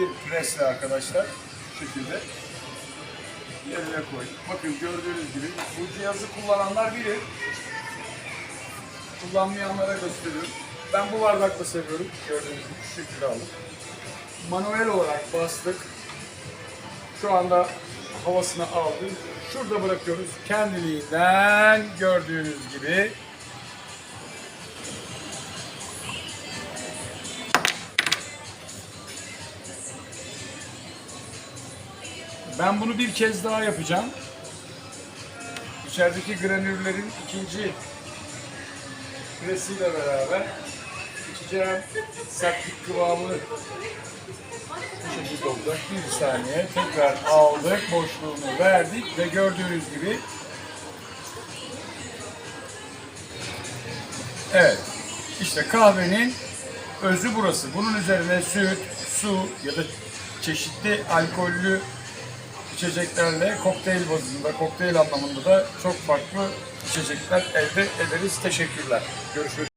bir presle arkadaşlar. Şekilde. Yerine koy. Bakın gördüğünüz gibi bu cihazı kullananlar bilir. Kullanmayanlara gösteriyorum. Ben bu bardakla seviyorum. Gördüğünüz gibi şu şekilde aldım. Manuel olarak bastık. Şu anda havasını aldı. Şurada bırakıyoruz. Kendiliğinden gördüğünüz gibi Ben bunu bir kez daha yapacağım. İçerideki granürlerin ikinci presiyle beraber içeceğim sertlik kıvamı bu şekilde olacak. Bir saniye tekrar aldık, boşluğunu verdik ve gördüğünüz gibi Evet. İşte kahvenin özü burası. Bunun üzerine süt, su ya da çeşitli alkollü içeceklerle kokteyl bazında, kokteyl anlamında da çok farklı içecekler elde ederiz. Teşekkürler. Görüşürüz.